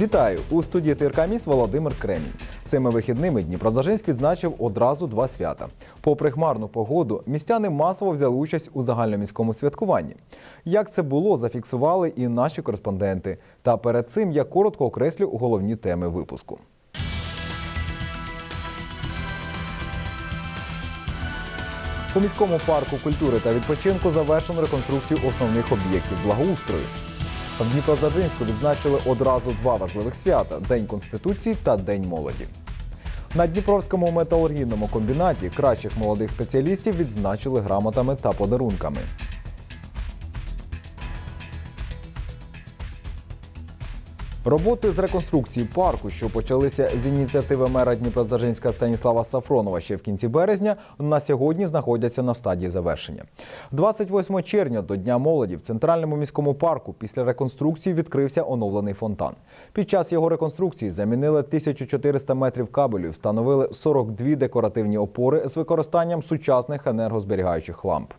Вітаю у студії ТРК Міс Володимир Кремінь. Цими вихідними Дніпродзержинськ відзначив одразу два свята. Попри хмарну погоду, містяни масово взяли участь у загальноміському святкуванні. Як це було, зафіксували і наші кореспонденти. Та перед цим я коротко окреслю головні теми випуску. У міському парку культури та відпочинку завершено реконструкцію основних об'єктів благоустрою. В Дніпродзержинську відзначили одразу два важливих свята День Конституції та День молоді. На Дніпровському металургійному комбінаті кращих молодих спеціалістів відзначили грамотами та подарунками. Роботи з реконструкції парку, що почалися з ініціативи мера Дніпродзержинська Станіслава Сафронова ще в кінці березня, на сьогодні знаходяться на стадії завершення. 28 червня до Дня молоді в центральному міському парку після реконструкції відкрився оновлений фонтан. Під час його реконструкції замінили 1400 метрів кабелю, встановили 42 декоративні опори з використанням сучасних енергозберігаючих ламп.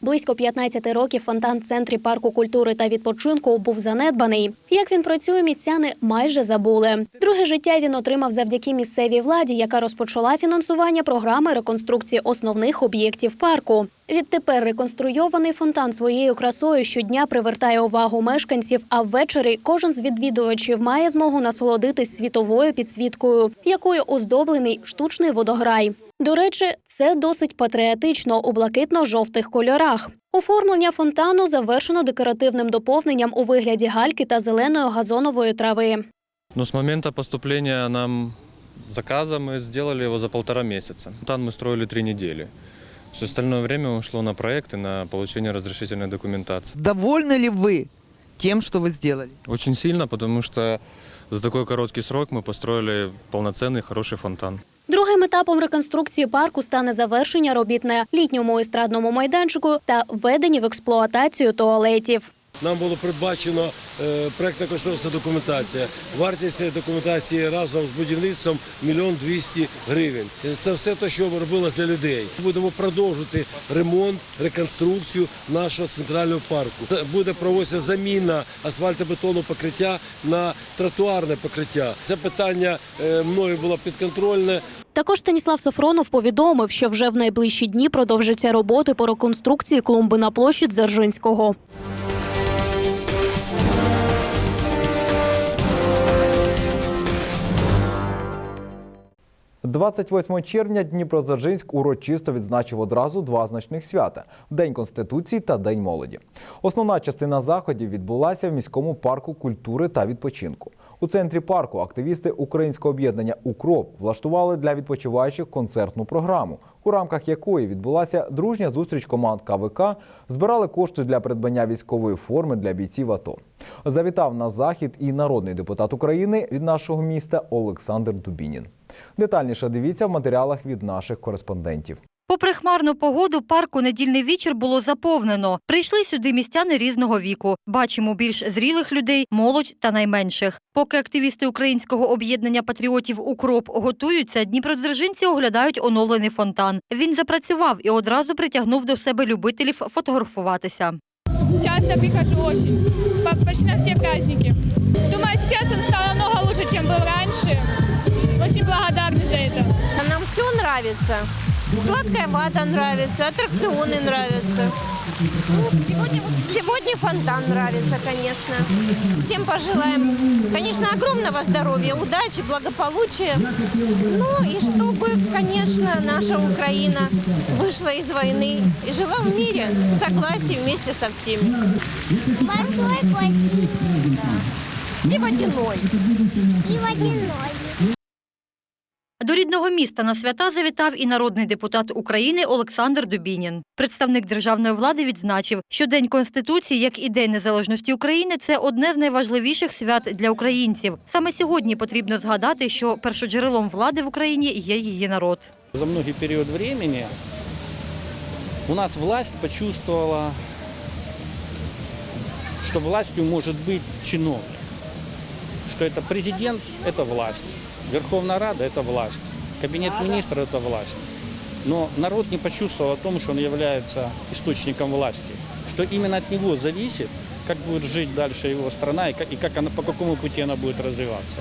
Близько 15 років фонтан в центрі парку культури та відпочинку був занедбаний. Як він працює, містяни майже забули. Друге життя він отримав завдяки місцевій владі, яка розпочала фінансування програми реконструкції основних об'єктів парку. Відтепер реконструйований фонтан своєю красою щодня привертає увагу мешканців. А ввечері кожен з відвідувачів має змогу насолодитись світовою підсвіткою, якою оздоблений штучний водограй. До речі, це досить патріотично у блакитно-жовтих кольорах. Оформлення фонтану завершено декоративним доповненням у вигляді гальки та зеленої газонової трави. Но с момента поступления нам заказа мы сделали его за полтора месяца. Там мы строили три недели. Все остальное время ушло на проекты, на получение разрешительной документации. Довольны ли вы тем, что вы сделали? Очень сильно, потому что за такой короткий срок мы построили полноценный хороший фонтан. Другим етапом реконструкції парку стане завершення робіт на літньому естрадному майданчику та введення в експлуатацію туалетів. Нам було передбачено е, проектна кошторисна документація. Вартість документації разом з будівництвом мільйон двісті гривень. Це все те, що робилось для людей. Будемо продовжувати ремонт, реконструкцію нашого центрального парку. Буде проводитися заміна асфальтобетонного покриття на тротуарне покриття. Це питання е, мною було підконтрольне. Також Станіслав Софронов повідомив, що вже в найближчі дні продовжаться роботи по реконструкції клумби на площі Дзержинського. 28 червня Дніпродзержинськ урочисто відзначив одразу два значних свята День Конституції та День молоді. Основна частина заходів відбулася в міському парку культури та відпочинку. У центрі парку активісти українського об'єднання Укроп влаштували для відпочиваючих концертну програму, у рамках якої відбулася дружня зустріч команд КВК, збирали кошти для придбання військової форми для бійців АТО. Завітав на захід і народний депутат України від нашого міста Олександр Дубінін. Детальніше дивіться в матеріалах від наших кореспондентів. Попри хмарну погоду, парк у недільний вечір було заповнено. Прийшли сюди містяни різного віку. Бачимо більш зрілих людей, молодь та найменших. Поки активісти українського об'єднання патріотів Укроп готуються, дніпродзержинці оглядають оновлений фонтан. Він запрацював і одразу притягнув до себе любителів фотографуватися. Часто прихожу очень, по- почти на все праздники. Думаю, сейчас он стал нравится. Сладкая вата нравится, аттракционы нравятся. Сегодня, сегодня фонтан нравится, конечно. Всем пожелаем, конечно, огромного здоровья, удачи, благополучия. Ну и чтобы, конечно, наша Украина вышла из войны и жила в мире, в согласии вместе со всеми. Большое спасибо. И водяной. И водяной. До рідного міста на свята завітав і народний депутат України Олександр Дубінін. Представник державної влади відзначив, що День Конституції, як і День Незалежності України, це одне з найважливіших свят для українців. Саме сьогодні потрібно згадати, що першоджерелом влади в Україні є її народ. За многий период времени у нас власть почувствовала, что властью может быть чиновник. Что это президент – это власть, Верховная Рада – это власть, Кабинет министров – это власть. Но народ не почувствовал о том, что он является источником власти, что именно от него зависит, как будет жить дальше его страна и как, и как она, по какому пути она будет развиваться.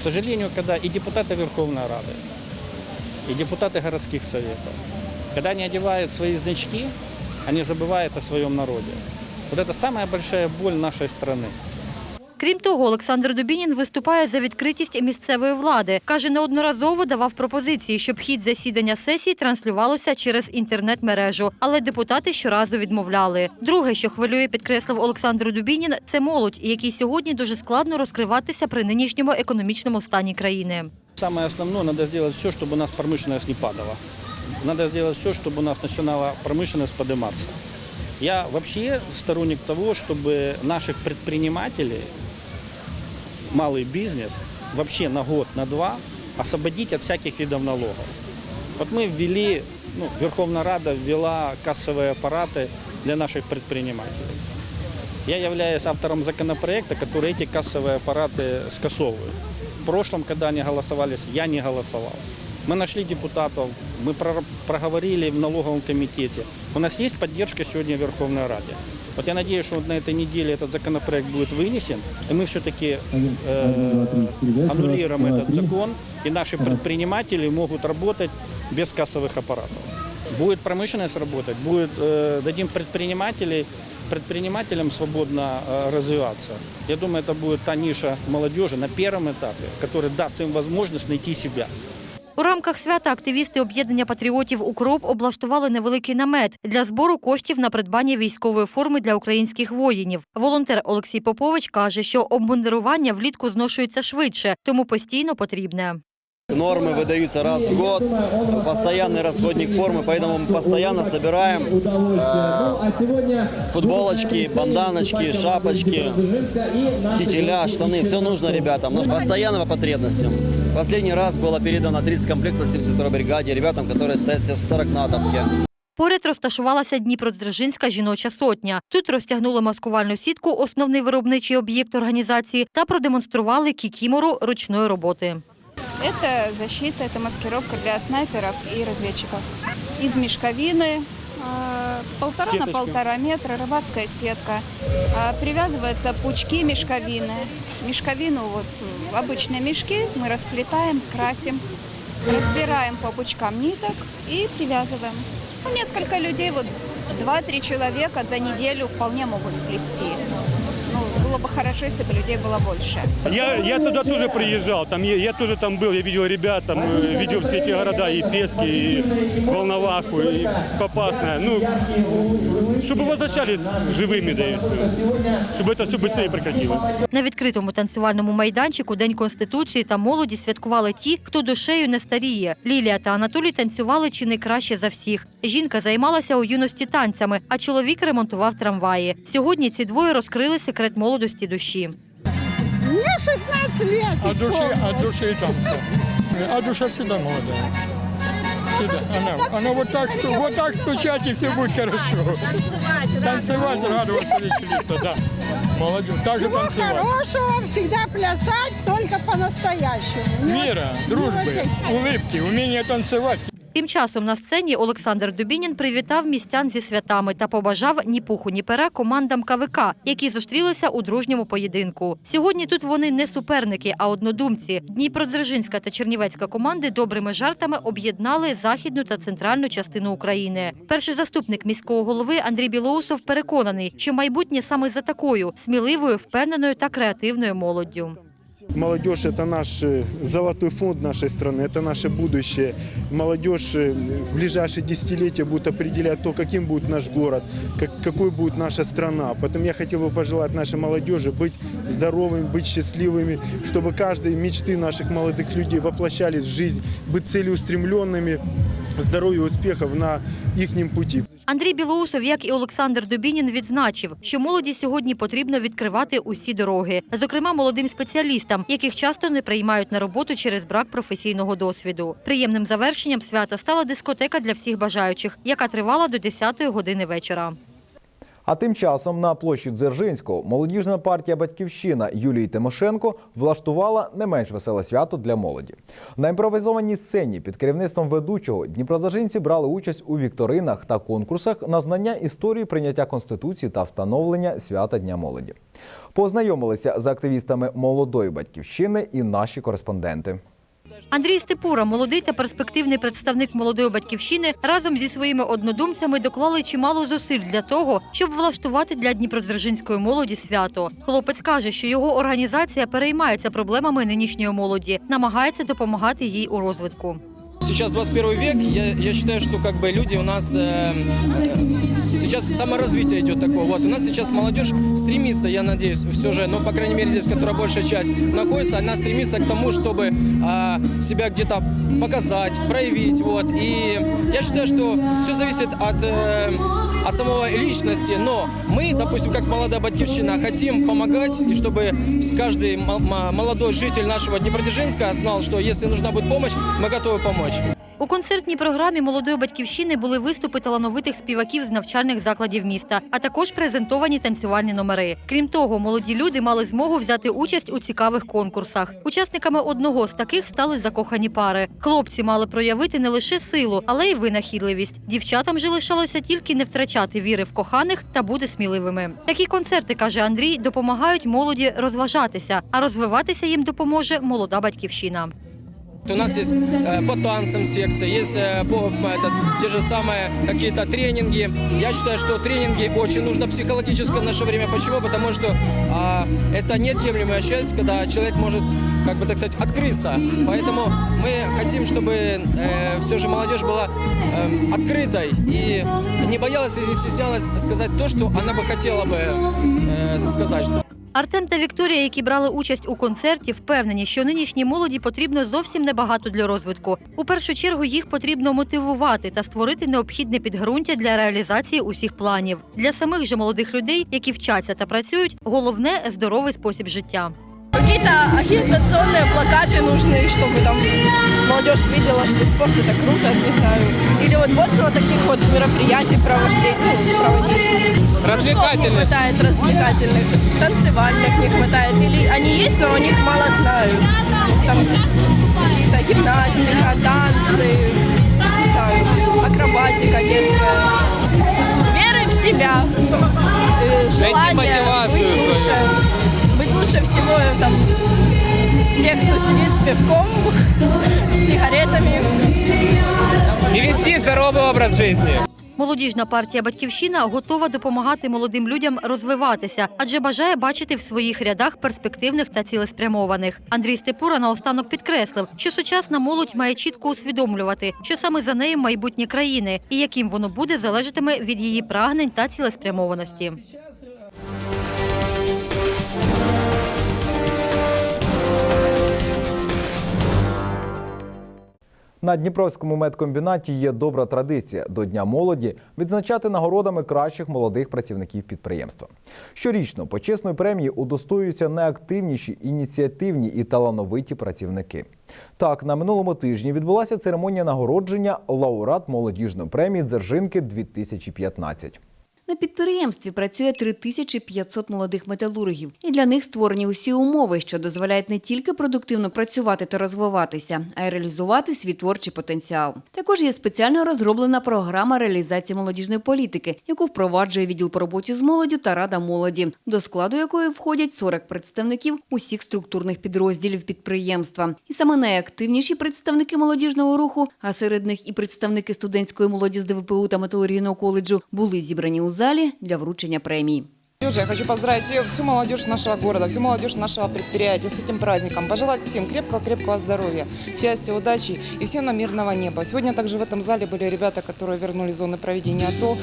К сожалению, когда и депутаты Верховной Рады, и депутаты городских советов, когда они одевают свои значки, они забывают о своем народе. Вот это самая большая боль нашей страны. Крім того, Олександр Дубінін виступає за відкритість місцевої влади. Каже, неодноразово давав пропозиції, щоб хід засідання сесії транслювалося через інтернет-мережу, але депутати щоразу відмовляли. Друге, що хвилює, підкреслив Олександр Дубінін, це молодь, якій сьогодні дуже складно розкриватися при нинішньому економічному стані країни. Самое основное, надо сделать все, чтобы у нас промышленность не падала. Надо сделать все, чтобы у нас начинала промышленность подниматься. Я вообще сторонник того, чтобы наших предпринимателей, малый бизнес, вообще на год, на два освободить от всяких видов налогов. Вот мы ввели, ну, Верховная Рада ввела кассовые аппараты для наших предпринимателей. Я являюсь автором законопроекта, который эти кассовые аппараты скасовывает. В прошлом, когда они голосовали, я не голосовал. Мы нашли депутатов, мы про- проговорили в налоговом комитете. У нас есть поддержка сегодня в Верховной Раде. Вот я надеюсь, что вот на этой неделе этот законопроект будет вынесен, и мы все-таки аннулируем этот закон, и наши предприниматели могут работать без кассовых аппаратов. Будет промышленность работать, будет, э, дадим предпринимателей, предпринимателям свободно э, развиваться. Я думаю, это будет та ниша молодежи на первом этапе, которая даст им возможность найти себя. У рамках свята активісти об'єднання патріотів «Укроп» облаштували невеликий намет для збору коштів на придбання військової форми для українських воїнів. Волонтер Олексій Попович каже, що обмундирування влітку зношується швидше, тому постійно потрібне. Нормы выдаются раз в год, постоянный расходник формы, поэтому мы постоянно собираем э, футболочки, банданочки, шапочки, кителя, штаны. Все нужно ребятам, но постоянно по потребностям. Последний раз было передано 30 комплектов 72-й бригаде ребятам, которые стоят в Старокнатовке. Поряд розташувалася Дніпродзержинська жіноча сотня. Тут розтягнули маскувальну сітку, основний виробничий об'єкт організації, та продемонстрували кікімору ручної роботи. Это защита, это маскировка для снайперов и разведчиков. Из мешковины, э, полтора на полтора метра, рыбацкая сетка. А, Привязываются пучки мешковины. Мешковину, вот обычные мешки, мы расплетаем, красим, разбираем по пучкам ниток и привязываем. Ну, несколько людей, вот 2-3 человека за неделю вполне могут сплести. Ну, было бы хорошо, если бы людей было больше. Я, я туда тоже приезжал, там, я, я тоже там был, я видел ребят, там, э, видел все эти города, и Пески, и Волноваху, и Попасная. Ну, чтобы возвращались живыми, да и все. Чтобы это все быстрее прекратилось. На відкритому танцювальному майданчику День Конституції та молоді святкували ті, хто душею не старіє. Лілія та Анатолій танцювали чи не краще за всіх. Жінка займалася у юності танцями, а чоловік ремонтував трамваї. Сьогодні ці двоє розкрили секрет молодості душі. Мне 16 лет. От души, от души там все. А душа всегда молодая. Всегда. Она, она вот так, сту- вот так стучать, и все будет хорошо. Танцевать, радоваться, веселиться, да. Молодежь, так же танцевать. хорошего, всегда плясать, только по-настоящему. Мира, дружбы, улыбки, умение танцевать. Тим часом на сцені Олександр Дубінін привітав містян зі святами та побажав ні пуху, ні пера командам КВК, які зустрілися у дружньому поєдинку. Сьогодні тут вони не суперники, а однодумці. Дніпродзержинська та Чернівецька команди добрими жартами об'єднали західну та центральну частину України. Перший заступник міського голови Андрій Білоусов переконаний, що майбутнє саме за такою сміливою, впевненою та креативною молоддю. Молодежь – это наш э, золотой фонд нашей страны, это наше будущее. Молодежь э, в ближайшие десятилетия будет определять то, каким будет наш город, как, какой будет наша страна. Поэтому я хотел бы пожелать нашей молодежи быть здоровыми, быть счастливыми, чтобы каждые мечты наших молодых людей воплощались в жизнь, быть целеустремленными, здоровья и успехов на их пути. Андрій Білоусов, як і Олександр Дубінін, відзначив, що молоді сьогодні потрібно відкривати усі дороги, зокрема молодим спеціалістам, яких часто не приймають на роботу через брак професійного досвіду. Приємним завершенням свята стала дискотека для всіх бажаючих, яка тривала до 10-ї години вечора. А тим часом на площі Дзержинського молодіжна партія Батьківщина Юлії Тимошенко влаштувала не менш веселе свято для молоді. На імпровізованій сцені під керівництвом ведучого дніпродзержинці брали участь у вікторинах та конкурсах на знання історії прийняття конституції та встановлення свята Дня молоді. Познайомилися з активістами молодої батьківщини і наші кореспонденти. Андрій Степура, молодий та перспективний представник молодої батьківщини, разом зі своїми однодумцями доклали чимало зусиль для того, щоб влаштувати для дніпродзержинської молоді свято. Хлопець каже, що його організація переймається проблемами нинішньої молоді, намагається допомагати їй у розвитку. Сейчас 21 век, я, я считаю, что как бы люди у нас э, э, сейчас саморазвитие идет такое. Вот у нас сейчас молодежь стремится, я надеюсь, все же, ну по крайней мере здесь, которая большая часть находится, она стремится к тому, чтобы э, себя где-то показать, проявить, вот. И я считаю, что все зависит от э, от самого личности, но мы, допустим, как молодая батькивщина, хотим помогать, и чтобы каждый молодой житель нашего Днепродзержинска знал, что если нужна будет помощь, мы готовы помочь. У концертній програмі молодої батьківщини були виступи талановитих співаків з навчальних закладів міста, а також презентовані танцювальні номери. Крім того, молоді люди мали змогу взяти участь у цікавих конкурсах. Учасниками одного з таких стали закохані пари. Хлопці мали проявити не лише силу, але й винахідливість. Дівчатам же лишалося тільки не втрачати віри в коханих та бути сміливими. Такі концерти, каже Андрій, допомагають молоді розважатися, а розвиватися їм допоможе молода батьківщина. У нас есть э, по танцам секция, есть э, по, это, те же самые какие-то тренинги. Я считаю, что тренинги очень нужно психологическое в наше время. Почему? Потому что а, это неотъемлемая часть, когда человек может, как бы так сказать, открыться. Поэтому мы хотим, чтобы э, все же молодежь была э, открытой и не боялась и не стеснялась сказать то, что она бы хотела бы э, сказать. Артем та Вікторія, які брали участь у концерті, впевнені, що нинішній молоді потрібно зовсім небагато для розвитку. У першу чергу їх потрібно мотивувати та створити необхідне підґрунтя для реалізації усіх планів. Для самих же молодих людей, які вчаться та працюють, головне здоровий спосіб життя. Какие-то агитационные плакаты нужны, чтобы там молодежь видела, что спорт это круто, не знаю. Или вот больше вот таких вот мероприятий проводить. Ну, проводить. Развлекательных. Не хватает развлекательных, танцевальных не хватает. Или они есть, но о них мало знают. Там какие-то гимнастика, танцы, не знаю, акробатика детская. Веры в себя, э, желание быть лучше. Быть лучше всего там тех, кто сидит с пивком, образ жизни. Молодіжна партія Батьківщина готова допомагати молодим людям розвиватися, адже бажає бачити в своїх рядах перспективних та цілеспрямованих. Андрій Степура наостанок підкреслив, що сучасна молодь має чітко усвідомлювати, що саме за нею майбутнє країни, і яким воно буде залежатиме від її прагнень та цілеспрямованості. На Дніпровському медкомбінаті є добра традиція до Дня молоді відзначати нагородами кращих молодих працівників підприємства. Щорічно почесної премії удостоюються найактивніші, ініціативні і талановиті працівники. Так, на минулому тижні відбулася церемонія нагородження лауреат молодіжної премії Дзержинки 2015. На підприємстві працює 3500 молодих металургів, і для них створені усі умови, що дозволяють не тільки продуктивно працювати та розвиватися, а й реалізувати свій творчий потенціал. Також є спеціально розроблена програма реалізації молодіжної політики, яку впроваджує відділ по роботі з молоддю та рада молоді, до складу якої входять 40 представників усіх структурних підрозділів підприємства. І саме найактивніші представники молодіжного руху, а серед них і представники студентської молоді з ДВПУ та металургійного коледжу, були зібрані у залі для вручення премій. Я хочу поздравить всю- всю молодежь нашего города, всю молодежь нашего предприятия с этим праздником. Пожелать всем крепкого-крепкого здоровья, счастья, удачи и всем на мирного неба. Сегодня также в этом зале были ребята, которые вернулись из зоны проведения АТО.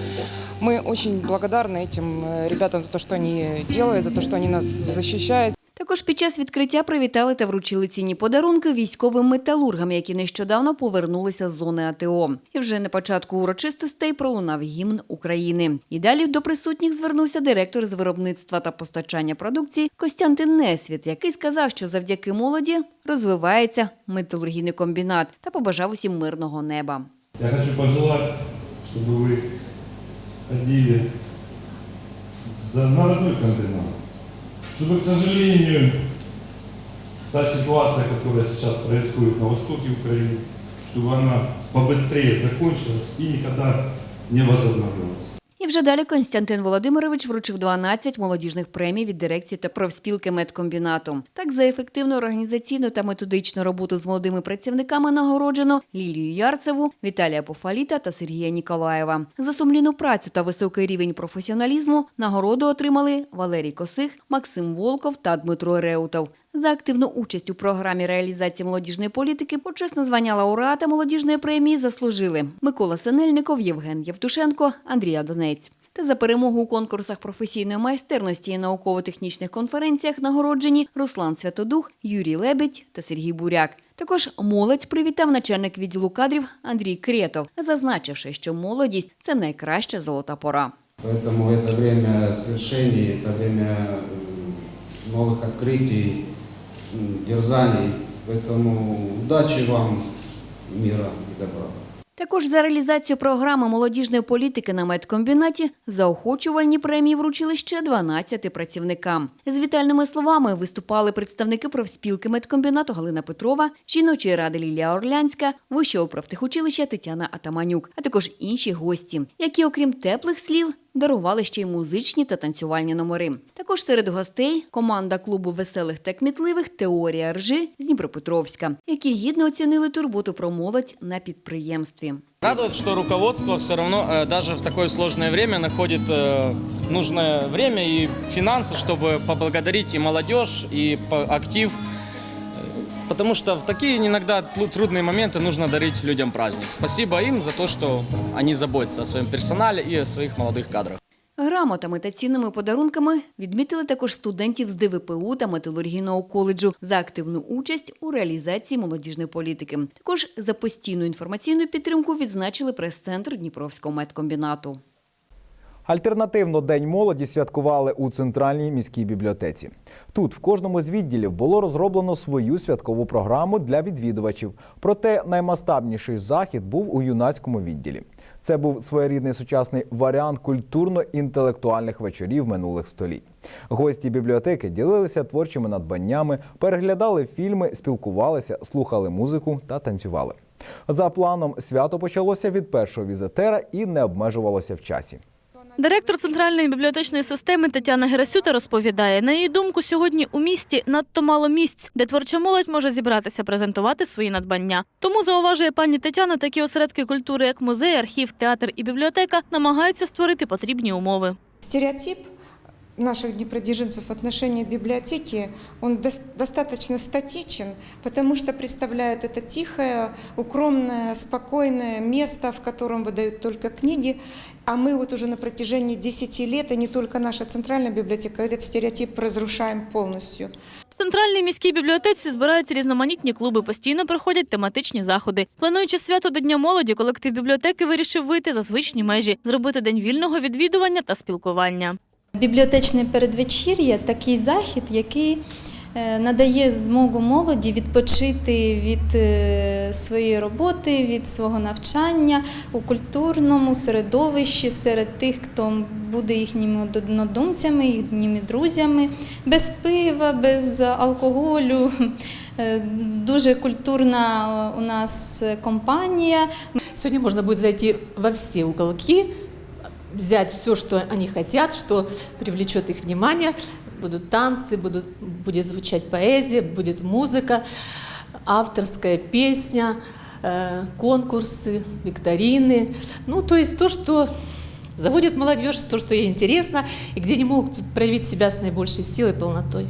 Мы очень благодарны этим э, ребятам за то, что они делают, за то, что они нас защищают. Також під час відкриття привітали та вручили цінні подарунки військовим металургам, які нещодавно повернулися з зони АТО. І вже на початку урочистостей пролунав гімн України. І далі до присутніх звернувся директор з виробництва та постачання продукції Костянтин Несвіт, який сказав, що завдяки молоді розвивається металургійний комбінат та побажав усім мирного неба. Я хочу пожелать, чтобы вы ходили за народной комбинат Чтобы, к сожалению, та ситуация, которая сейчас происходит на востоке Украины, чтобы она побыстрее закончилась и никогда не возобновлялась. І вже далі Константин Володимирович вручив 12 молодіжних премій від дирекції та профспілки медкомбінату. Так за ефективну організаційну та методичну роботу з молодими працівниками нагороджено Лілію Ярцеву, Віталія Пофаліта та Сергія Ніколаєва. За сумлінну працю та високий рівень професіоналізму нагороду отримали Валерій Косих, Максим Волков та Дмитро Реутов. За активну участь у програмі реалізації молодіжної політики почесне звання лауреата молодіжної премії заслужили Микола Синельников, Євген Євтушенко, Андрій Адонець. Та за перемогу у конкурсах професійної майстерності і науково-технічних конференціях нагороджені Руслан Святодух, Юрій Лебедь та Сергій Буряк. Також молодь привітав начальник відділу кадрів Андрій Кретов, зазначивши, що молодість це найкраща золота пора. Поэтому это время свершений, это время э, новых открытий, м, дерзаний. Поэтому удачи вам, мира и добра. Також за реалізацію програми молодіжної політики на медкомбінаті заохочувальні премії вручили ще 12 працівникам. З вітальними словами виступали представники профспілки медкомбінату Галина Петрова, жіночої ради Лілія Орлянська, вищого профтехучилища Тетяна Атаманюк, а також інші гості, які, окрім теплих слів, дарували ще й музичні та танцювальні номери. Також серед гостей команда клубу веселих та кмітливих Теорія ржи з Дніпропетровська, які гідно оцінили турботу про молодь на підприємстві. Радует, что руководство все равно э, даже в такое сложное время находит э, нужное время и финансы, чтобы поблагодарить и молодежь, и по- актив. Э, Потому что в такие иногда тлу- трудные моменты нужно дарить людям праздник. Спасибо им за то, что они заботятся о своем персонале и о своих молодых кадрах. Грамотами та цінними подарунками відмітили також студентів з ДВПУ та металургійного коледжу за активну участь у реалізації молодіжної політики. Також за постійну інформаційну підтримку відзначили прес-центр Дніпровського медкомбінату. Альтернативно День молоді святкували у центральній міській бібліотеці. Тут в кожному з відділів було розроблено свою святкову програму для відвідувачів. Проте наймасштабніший захід був у юнацькому відділі. Це був своєрідний сучасний варіант культурно-інтелектуальних вечорів минулих століть. Гості бібліотеки ділилися творчими надбаннями, переглядали фільми, спілкувалися, слухали музику та танцювали. За планом свято почалося від першого візитера і не обмежувалося в часі. Директор центральної бібліотечної системи Тетяна Герасюта розповідає, на її думку, сьогодні у місті надто мало місць, де творча молодь може зібратися, презентувати свої надбання. Тому зауважує пані Тетяна, такі осередки культури, як музей, архів, театр і бібліотека, намагаються створити потрібні умови. Стереотип наших днепродзержинцев в отношении библиотеки, он дос- достаточно статичен, потому что представляет это тихое, укромное, спокойное место, в котором выдают только книги. А мы вот уже на протяжении 10 лет, и не только наша центральная библиотека, этот стереотип разрушаем полностью. В центральній міській бібліотеці збираються різноманітні клуби, постійно проходять тематичні заходи. Плануючи свято до Дня молоді, колектив бібліотеки вирішив вийти за звичні межі, зробити день вільного відвідування та спілкування. Бібліотечне передвечір'я такий захід, який надає змогу молоді відпочити від е, своєї роботи, від свого навчання у культурному середовищі серед тих, хто буде їхніми однодумцями, їхніми друзями, без пива, без алкоголю. Е, Дуже культурна у нас компанія. Сегодня можно будет зайти во все уголки, взять все, что они хотят, что привлечет их внимание Будут танцы, будут, будет звучать поэзия, будет музыка, авторская песня, э, конкурсы, викторины. Ну, то есть то, что заводит молодежь, то, что ей интересно, и где они могут проявить себя с наибольшей силой и полнотой.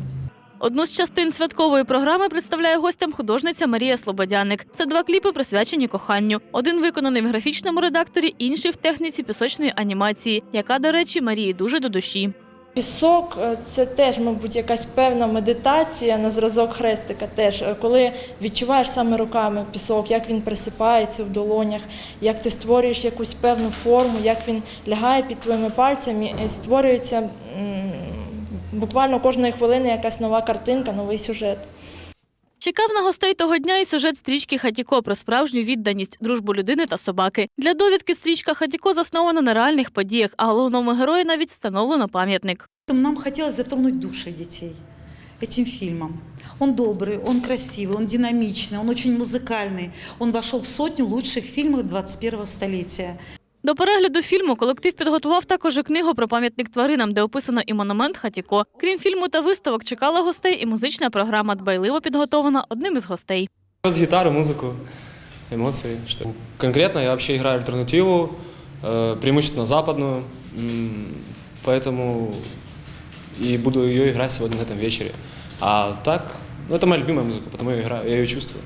Одну з частин святкової програми представляє гостям художниця Марія Слободяник. Це два кліпи, присвячені коханню. Один виконаний в графічному редакторі, інший в техніці пісочної анімації, яка, до речі, Марії дуже до душі. Пісок е, це теж, мабуть, якась певна медитація на зразок хрестика. Теж Е, коли відчуваєш саме руками пісок, як він присипається в долонях, як ти створюєш якусь певну форму, як він лягає під твоїми пальцями, і створюється буквально кожної хвилини якась нова картинка, новий сюжет. Чекав на гостей того дня і сюжет стрічки Хатіко про справжню відданість, дружбу людини та собаки. Для довідки стрічка Хатіко заснована на реальних подіях, а головному герою навіть встановлено пам'ятник. Нам хотелось затронуть души детей этим фильмом. Он добрый, он красивый, он динамичный, он очень музыкальный. Он вошел в сотню лучших фильмов 21 столетия. До перегляду фільму колектив підготував також і книгу про пам'ятник тваринам, де описано і монумент Хатіко. Крім фільму та виставок, чекала гостей і музична програма, дбайливо підготована одним із гостей. С гитару, музыку, эмоции. Что... Конкретно я вообще играю альтернативу, э, преимущественно западную, м, поэтому и буду ее играть сегодня на этом вечере. А так, ну это моя любимая музыка, потому я играю, я ее чувствую.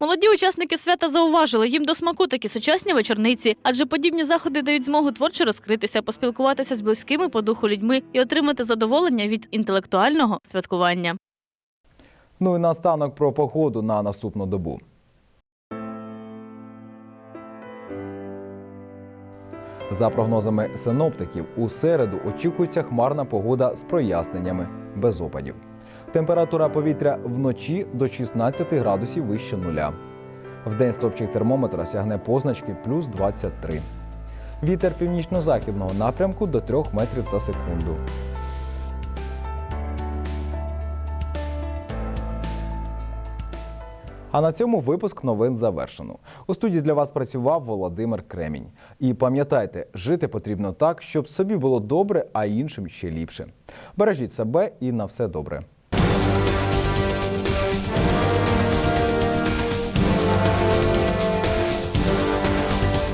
Молоді учасники свята зауважили, їм до смаку такі сучасні вечорниці, адже подібні заходи дають змогу творчо розкритися, поспілкуватися з близькими по духу людьми і отримати задоволення від інтелектуального святкування. Ну і наостанок про погоду на наступну добу. За прогнозами синоптиків, у середу очікується хмарна погода з проясненнями без опадів. Температура повітря вночі до 16 градусів вище нуля. Вдень стопчик термометра сягне позначки плюс 23. Вітер північно-західного напрямку до 3 метрів за секунду. А на цьому випуск новин завершено. У студії для вас працював Володимир Кремінь. І пам'ятайте, жити потрібно так, щоб собі було добре, а іншим ще ліпше. Бережіть себе і на все добре.